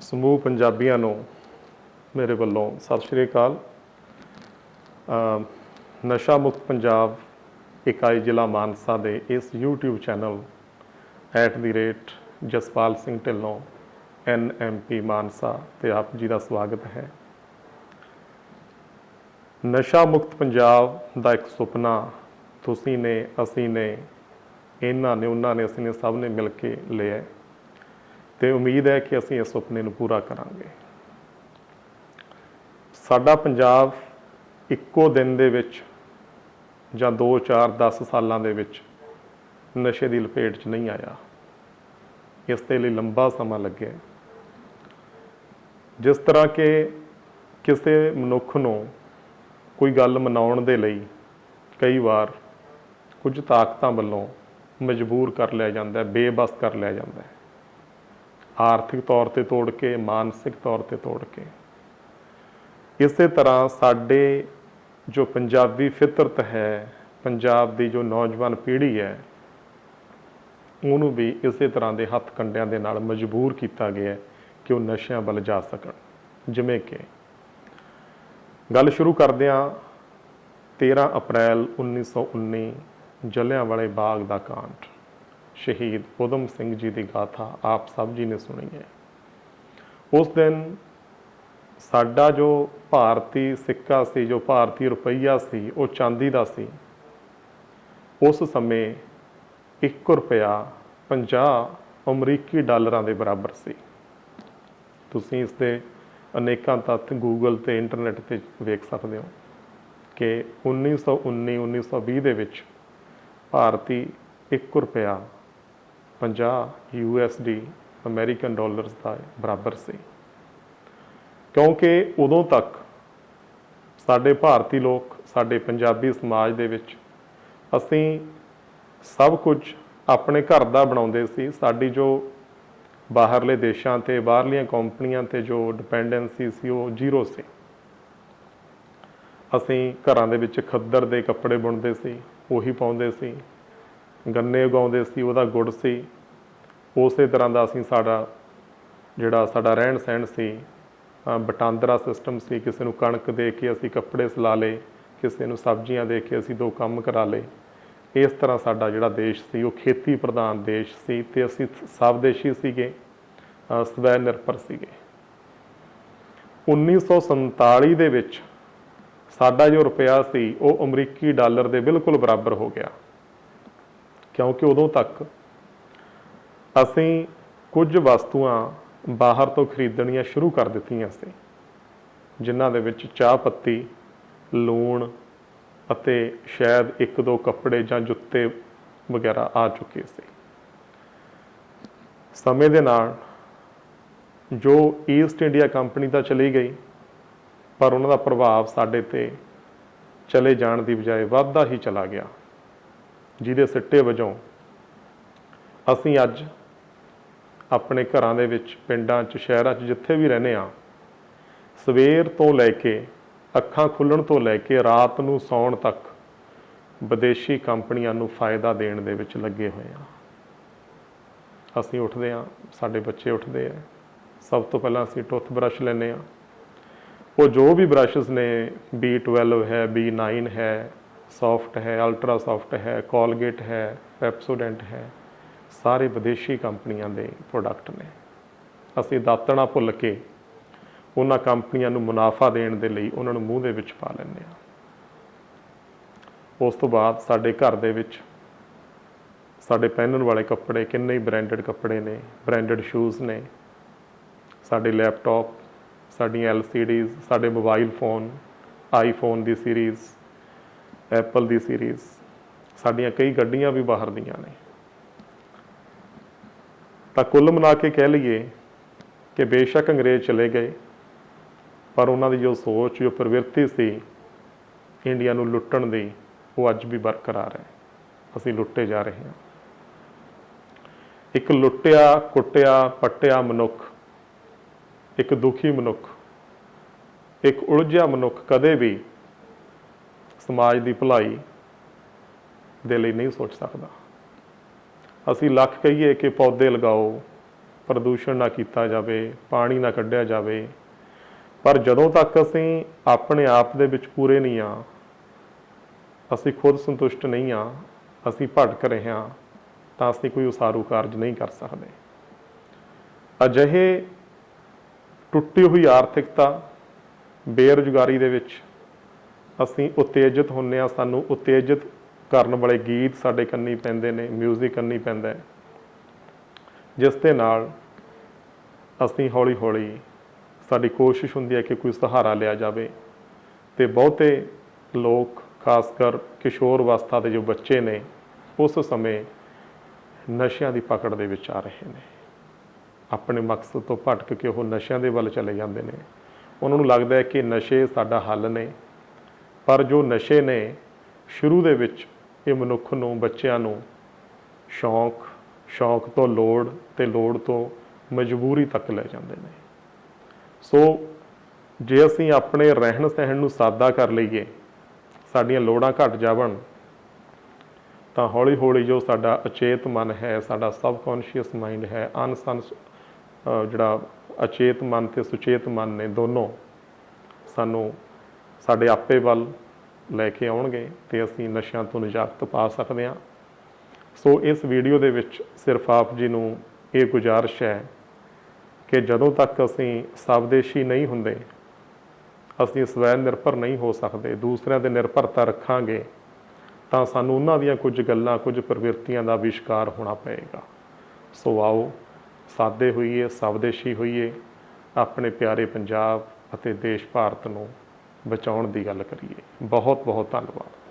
ਸਮੂਹ ਪੰਜਾਬੀਆਂ ਨੂੰ ਮੇਰੇ ਵੱਲੋਂ ਸਤਿ ਸ਼੍ਰੀ ਅਕਾਲ। ਨਸ਼ਾ ਮੁਕਤ ਪੰਜਾਬ ਇਕਾਈ ਜ਼ਿਲ੍ਹਾ ਮਾਨਸਾ ਦੇ ਇਸ YouTube channel at the rate Jaspal Singh Dhillon NMP Mansa ਤੇ ਆਪ ਜੀ ਦਾ ਸਵਾਗਤ ਹੈ। ਨਸ਼ਾ ਮੁਕਤ ਪੰਜਾਬ ਦਾ ਇੱਕ ਸੁਪਨਾ ਤੁਸੀਂ ਨੇ, ਅਸੀਂ ਨੇ, ਇਹਨਾਂ ਨੇ, ਉਹਨਾਂ ਨੇ, ਅਸੀਂ ਨੇ ਸਭ ਨੇ ਮਿਲ ਕੇ ਲਿਆ ਤੇ ਉਮੀਦ ਹੈ ਕਿ ਅਸੀਂ ਇਸ ਸੁਪਨੇ ਨੂੰ ਪੂਰਾ ਕਰਾਂਗੇ। ਸਾਡਾ ਪੰਜਾਬ ਇੱਕੋ ਦਿਨ ਦੇ ਵਿੱਚ ਜਾਂ 2 4 10 ਸਾਲਾਂ ਦੇ ਵਿੱਚ ਨਸ਼ੇ ਦੀ ਲਪੇਟ 'ਚ ਨਹੀਂ ਆਇਆ। ਇਸ ਦੇ ਲਈ ਲੰਬਾ ਸਮਾਂ ਲੱਗਿਆ। ਜਿਸ ਤਰ੍ਹਾਂ ਕਿ ਕਿਸੇ ਮਨੁੱਖ ਨੂੰ ਕੋਈ ਗੱਲ ਮਨਾਉਣ ਦੇ ਲਈ ਕਈ ਵਾਰ ਕੁਝ ਤਾਕਤਾਂ ਵੱਲੋਂ ਮਜਬੂਰ ਕਰ ਲਿਆ ਜਾਂਦਾ ਹੈ, ਬੇਬਸ ਕਰ ਲਿਆ ਜਾਂਦਾ ਹੈ। ਆਰਥਿਕ ਤੌਰ ਤੇ ਤੋੜ ਕੇ, ਮਾਨਸਿਕ ਤੌਰ ਤੇ ਤੋੜ ਕੇ। ਇਸੇ ਤਰ੍ਹਾਂ ਸਾਡੇ ਜੋ ਪੰਜਾਬੀ ਫਿਤਰਤ ਹੈ, ਪੰਜਾਬ ਦੀ ਜੋ ਨੌਜਵਾਨ ਪੀੜ੍ਹੀ ਹੈ, ਉਹਨੂੰ ਵੀ ਇਸੇ ਤਰ੍ਹਾਂ ਦੇ ਹੱਥ ਕੰਡਿਆਂ ਦੇ ਨਾਲ ਮਜਬੂਰ ਕੀਤਾ ਗਿਆ ਕਿ ਉਹ ਨਸ਼ਿਆਂ ਵੱਲ ਜਾ ਸਕਣ। ਜਿਵੇਂ ਕਿ ਗੱਲ ਸ਼ੁਰੂ ਕਰਦੇ ਹਾਂ 13 ਅਪ੍ਰੈਲ 1919 ਜਲਿਆਂਵਾਲੇ ਬਾਗ ਦਾ ਕਾਂਡ। ਸ਼ਹੀਦ ਉਦਮ ਸਿੰਘ ਜੀ ਦੀ ਗਾਥਾ ਆਪ ਸਭ ਜੀ ਨੇ ਸੁਣੀ ਹੈ। ਉਸ ਦਿਨ ਸਾਡਾ ਜੋ ਭਾਰਤੀ ਸਿੱਕਾ ਸੀ, ਜੋ ਭਾਰਤੀ ਰੁਪਈਆ ਸੀ, ਉਹ ਚਾਂਦੀ ਦਾ ਸੀ। ਉਸ ਸਮੇਂ 1 ਰੁਪਿਆ 50 ਅਮਰੀਕੀ ਡਾਲਰਾਂ ਦੇ ਬਰਾਬਰ ਸੀ। ਤੁਸੀਂ ਇਸ ਦੇ ਅਨੇਕਾਂ ਤੱਥ ਗੂਗਲ ਤੇ ਇੰਟਰਨੈਟ ਤੇ ਵੇਖ ਸਕਦੇ ਹੋ ਕਿ 1919 1920 ਦੇ ਵਿੱਚ ਭਾਰਤੀ 1 ਰੁਪਿਆ 50 ਯੂਐਸਡੀ ਅਮਰੀਕਨ ਡਾਲਰਸ ਦਾ ਬਰਾਬਰ ਸੀ। ਕਿਉਂਕਿ ਉਦੋਂ ਤੱਕ ਸਾਡੇ ਭਾਰਤੀ ਲੋਕ, ਸਾਡੇ ਪੰਜਾਬੀ ਸਮਾਜ ਦੇ ਵਿੱਚ ਅਸੀਂ ਸਭ ਕੁਝ ਆਪਣੇ ਘਰ ਦਾ ਬਣਾਉਂਦੇ ਸੀ। ਸਾਡੀ ਜੋ ਬਾਹਰਲੇ ਦੇਸ਼ਾਂ ਤੇ, ਬਾਹਰਲੀਆਂ ਕੰਪਨੀਆਂ ਤੇ ਜੋ ਡਿਪੈਂਡੈਂਸੀ ਸੀ, ਉਹ ਜ਼ੀਰੋ ਸੀ। ਅਸੀਂ ਘਰਾਂ ਦੇ ਵਿੱਚ ਖੱਦਰ ਦੇ ਕੱਪੜੇ ਬੁਣਦੇ ਸੀ, ਉਹੀ ਪਾਉਂਦੇ ਸੀ। ਗੰਨੇ ਉਗਾਉਂਦੇ ਸੀ, ਉਹਦਾ ਗੁੜ ਸੀ। ਉਸੇ ਤਰ੍ਹਾਂ ਦਾ ਅਸੀਂ ਸਾਡਾ ਜਿਹੜਾ ਸਾਡਾ ਰਹਿਣ ਸਹਿਣ ਸੀ ਅ, ਵਟਾਂਦਰਾ ਸਿਸਟਮ ਸੀ ਕਿਸੇ ਨੂੰ ਕਣਕ ਦੇ ਕੇ ਅਸੀਂ ਕੱਪੜੇ ਸਿਲਾ ਲਏ ਕਿਸੇ ਨੂੰ ਸਬਜ਼ੀਆਂ ਦੇ ਕੇ ਅਸੀਂ ਦੋ ਕੰਮ ਕਰਾ ਲਏ। ਇਸ ਤਰ੍ਹਾਂ ਸਾਡਾ ਜਿਹੜਾ ਦੇਸ਼ ਸੀ ਉਹ ਖੇਤੀ ਪ੍ਰਧਾਨ ਦੇਸ਼ ਸੀ ਤੇ ਅਸੀਂ ਸਵਦੇਸ਼ੀ ਸੀਗੇ ਸਵੈ ਨਿਰਭਰ ਸੀਗੇ। 1947 ਦੇ ਵਿੱਚ ਸਾਡਾ ਜੋ ਰੁਪਿਆ ਸੀ ਉਹ ਅਮਰੀਕੀ ਡਾਲਰ ਦੇ ਬਿਲਕੁਲ ਬਰਾਬਰ ਹੋ ਗਿਆ। ਕਿਉਂਕਿ ਉਦੋਂ ਤੱਕ ਅਸੀਂ ਕੁਝ ਵਸਤੂਆਂ ਬਾਹਰ ਤੋਂ ਖਰੀਦਣੀਆਂ ਸ਼ੁਰੂ ਕਰ ਦਿੱਤੀਆਂ ਸੀ, ਜਿਨ੍ਹਾਂ ਦੇ ਵਿੱਚ ਚਾਹ ਪੱਤੀ, ਲੂਣ ਅਤੇ ਸ਼ਾਇਦ ਇੱਕ ਦੋ ਕੱਪੜੇ ਜਾਂ ਜੁੱਤੇ ਵਗੈਰਾ ਆ ਚੁੱਕੇ ਸੀ। ਸਮੇਂ ਦੇ ਨਾਲ ਜੋ ਈਸਟ ਇੰਡੀਆ ਕੰਪਨੀ ਤਾਂ ਚਲੀ ਗਈ, ਪਰ ਉਹਨਾਂ ਦਾ ਪ੍ਰਭਾਵ ਸਾਡੇ ਤੇ ਚਲੇ ਜਾਣ ਦੀ ਬਜਾਏ ਵੱਧਦਾ ਹੀ ਚਲਾ ਗਿਆ, ਜਿਹਦੇ ਸਿੱਟੇ ਵਜੋਂ ਅਸੀਂ ਅੱਜ ਆਪਣੇ ਘਰਾਂ ਦੇ ਵਿੱਚ, ਪਿੰਡਾਂ 'ਚ, ਸ਼ਹਿਰਾਂ 'ਚ ਜਿੱਥੇ ਵੀ ਰਹਨੇ ਆ ਸਵੇਰ ਤੋਂ ਲੈ ਕੇ, ਅੱਖਾਂ ਖੁੱਲਣ ਤੋਂ ਲੈ ਕੇ ਰਾਤ ਨੂੰ ਸੌਣ ਤੱਕ ਵਿਦੇਸ਼ੀ ਕੰਪਨੀਆਂ ਨੂੰ ਫਾਇਦਾ ਦੇਣ ਦੇ ਵਿੱਚ ਲੱਗੇ ਹੋਏ ਆ ਅਸੀਂ ਉੱਠਦੇ ਆ ਸਾਡੇ ਬੱਚੇ ਉੱਠਦੇ ਆ। ਸਭ ਤੋਂ ਪਹਿਲਾਂ ਅਸੀਂ ਟੁੱਥ ਬ੍ਰਸ਼ ਲੈਨੇ ਆ ਉਹ ਜੋ ਵੀ ਬ੍ਰਸ਼ਸ ਨੇ B12 ਹੈ B9 ਹੈ ਸੌਫਟ ਹੈ ਅਲਟਰਾ ਸੌਫਟ ਹੈ ਕੋਲਗੇਟ ਹੈ ਪੈਪਸੋਡੈਂਟ ਹੈ ਸਾਰੇ ਵਿਦੇਸ਼ੀ ਕੰਪਨੀਆਂ ਦੇ ਪ੍ਰੋਡਕਟ ਨੇ। ਅਸੀਂ ਦਾਤਣਾ ਭੁੱਲ ਕੇ ਉਹਨਾਂ ਕੰਪਨੀਆਂ ਨੂੰ ਮੁਨਾਫਾ ਦੇਣ ਦੇ ਲਈ ਉਹਨਾਂ ਨੂੰ ਮੂੰਹ ਦੇ ਵਿੱਚ ਪਾ ਲੈਂਦੇ ਆ ਉਸ ਤੋਂ ਬਾਅਦ ਸਾਡੇ ਘਰ ਦੇ ਵਿੱਚ ਸਾਡੇ ਪਹਿਨਣ ਵਾਲੇ ਕੱਪੜੇ ਕਿੰਨੇ ਹੀ ਬ੍ਰਾਂਡਡ ਕੱਪੜੇ ਨੇ ਬ੍ਰਾਂਡਡ ਸ਼ੂਜ਼ ਨੇ। ਸਾਡੇ ਲੈਪਟਾਪ ਸਾਡੀਆਂ LCDs ਸਾਡੇ ਮੋਬਾਈਲ ਫੋਨ ਆਈਫੋਨ ਦੀ ਸੀਰੀਜ਼ ਐਪਲ ਦੀ ਸੀਰੀਜ਼ ਸਾਡੀਆਂ ਕਈ ਗੱਡੀਆਂ ਵੀ ਬਾਹਰ ਦੀਆਂ ਨੇ। ਤਾਂ ਕੁੱਲ ਮਿਲਾ ਕੇ ਕਹਿ ਲਈਏ ਕਿ ਬੇਸ਼ੱਕ ਅੰਗਰੇਜ਼ ਚਲੇ ਗਏ, ਪਰ ਉਹਨਾਂ ਦੀ ਜੋ ਸੋਚ, ਜੋ ਪ੍ਰਵਿਰਤੀ ਸੀ ਇੰਡੀਆ ਨੂੰ ਲੁੱਟਣ ਦੀ, ਉਹ ਅੱਜ ਵੀ ਬਰਕਰਾਰ ਹੈ। ਅਸੀਂ ਲੁੱਟੇ ਜਾ ਰਹੇ ਹਾਂ। ਇੱਕ ਲੁੱਟਿਆ, ਕੁੱਟਿਆ, ਪੱਟਿਆ ਮਨੁੱਖ, ਇੱਕ ਦੁਖੀ ਮਨੁੱਖ, ਇੱਕ ਉਲਝਿਆ ਮਨੁੱਖ ਕਦੇ ਵੀ ਸਮਾਜ ਦੀ ਭਲਾਈ ਦੇ ਲਈ ਨਹੀਂ ਸੋਚ ਸਕਦਾ। ਅਸੀਂ ਲੱਖ ਕਹੀਏ ਕਿ ਪੌਦੇ ਲਗਾਓ, ਪ੍ਰਦੂਸ਼ਣ ਨਾ ਕੀਤਾ ਜਾਵੇ, ਪਾਣੀ ਨਾ ਕੱਢਿਆ ਜਾਵੇ। ਪਰ ਜਦੋਂ ਤੱਕ ਅਸੀਂ ਆਪਣੇ ਆਪ ਦੇ ਵਿੱਚ ਪੂਰੇ ਨਹੀਂ ਆ, ਅਸੀਂ ਖੁਦ ਸੰਤੁਸ਼ਟ ਨਹੀਂ ਆ, ਅਸੀਂ ਭਟਕ ਰਹੇ ਹਾਂ ਤਾਂ ਅਸੀਂ ਕੋਈ ਉਸਾਰੂ ਕਾਰਜ ਨਹੀਂ ਕਰ ਸਕਦੇ। ਅਜਿਹੇ ਟੁੱਟੀ ਹੋਈ ਆਰਥਿਕਤਾ, ਬੇਰੁਜ਼ਗਾਰੀ ਦੇ ਵਿੱਚ ਅਸੀਂ ਉਤੇਜਿਤ ਹੁੰਨੇ ਆ, ਸਾਨੂੰ ਉਤੇਜਿਤ ਕਰਨ ਵਾਲੇ ਗੀਤ ਸਾਡੇ ਕੰਨੀ ਪੈਂਦੇ ਨੇ 뮤직 ਕੰਨੀ ਪੈਂਦਾ ਹੈ। ਜਿਸ ਦੇ ਨਾਲ ਅਸੀਂ ਹੌਲੀ ਹੌਲੀ ਸਾਡੀ ਕੋਸ਼ਿਸ਼ ਹੁੰਦੀ ਹੈ ਕਿ ਕੋਈ ਸਹਾਰਾ ਲਿਆ ਜਾਵੇ ਤੇ ਬਹੁਤੇ ਲੋਕ, ਖਾਸ ਕਰ ਕਿਸ਼ੋਰ ਅਵਸਥਾ ਦੇ ਜੋ ਬੱਚੇ ਨੇ, ਉਸ ਸਮੇਂ ਨਸ਼ਿਆਂ ਦੀ ਪਕੜ ਦੇ ਵਿੱਚ ਆ ਰਹੇ ਨੇ। ਆਪਣੇ ਮਕਸਦ ਤੋਂ ਭਟਕ ਕੇ ਉਹ ਨਸ਼ਿਆਂ ਦੇ ਵੱਲ ਚਲੇ ਜਾਂਦੇ ਨੇ। ਉਹਨਾਂ ਨੂੰ ਲੱਗਦਾ ਹੈ ਕਿ ਨਸ਼ੇ ਸਾਡਾ ਹੱਲ ਨੇ, ਪਰ ਜੋ ਨਸ਼ੇ ਨੇ, ਸ਼ੁਰੂ ਦੇ ਵਿੱਚ ਇਹ ਮਨੁੱਖ ਨੂੰ, ਬੱਚਿਆਂ ਨੂੰ ਸ਼ੌਂਕ ਸ਼ੌਂਕ ਤੋਂ ਲੋੜ ਤੇ ਲੋੜ ਤੋਂ ਮਜਬੂਰੀ ਤੱਕ ਲੈ ਜਾਂਦੇ ਨੇ। ਸੋ ਜੇ ਅਸੀਂ ਆਪਣੇ ਰਹਿਣ ਸਹਿਣ ਨੂੰ ਸਾਦਾ ਕਰ ਲਈਏ, ਸਾਡੀਆਂ ਲੋੜਾਂ ਘਟ ਜਾਵਣ, ਤਾਂ ਹੌਲੀ ਹੌਲੀ ਜੋ ਸਾਡਾ ਅਚੇਤ ਮਨ ਹੈ, ਸਾਡਾ ਸਬਕੌਂਸ਼ੀਅਸ ਮਾਈਂਡ ਹੈ, ਅਨਸਨ ਜਿਹੜਾ ਅਚੇਤ ਮਨ ਤੇ ਸੁਚੇਤ ਮਨ ਨੇ ਦੋਨੋਂ ਸਾਨੂੰ ਸਾਡੇ ਆਪੇ ਵੱਲ ਲੈ ਕੇ ਆਉਣਗੇ ਤੇ ਅਸੀਂ ਨਸ਼ਿਆਂ ਤੋਂ ਨਿਜਾਤ ਪਾ ਸਕਦੇ ਹਾਂ। ਸੋ ਇਸ ਵੀਡੀਓ ਦੇ ਵਿੱਚ ਸਿਰਫ ਆਪ ਜੀ ਨੂੰ ਇਹ ਗੁਜ਼ਾਰਿਸ਼ ਹੈ ਕਿ ਜਦੋਂ ਤੱਕ ਅਸੀਂ ਸਵਦੇਸ਼ੀ ਨਹੀਂ ਹੁੰਦੇ, ਅਸੀਂ ਸਵੈ ਨਿਰਭਰ ਨਹੀਂ ਹੋ ਸਕਦੇ, ਦੂਸਰਿਆਂ ਤੇ ਨਿਰਭਰਤਾ ਰੱਖਾਂਗੇ, ਤਾਂ ਸਾਨੂੰ ਉਹਨਾਂ ਦੀਆਂ ਕੁਝ ਗੱਲਾਂ, ਕੁਝ ਪ੍ਰਵਿਰਤੀਆਂ ਦਾ ਵਿਸ਼ਕਾਰ ਹੋਣਾ ਪਏਗਾ। ਸੋ ਆਓ, ਸਾਦੇ ਹੋਈਏ, ਸਵਦੇਸ਼ੀ ਹੋਈਏ, ਆਪਣੇ ਪਿਆਰੇ ਪੰਜਾਬ ਅਤੇ ਦੇਸ਼ ਭਾਰਤ ਨੂੰ ਬਚਾਉਣ ਦੀ ਗੱਲ ਕਰੀਏ। ਬਹੁਤ ਬਹੁਤ ਧੰਨਵਾਦ।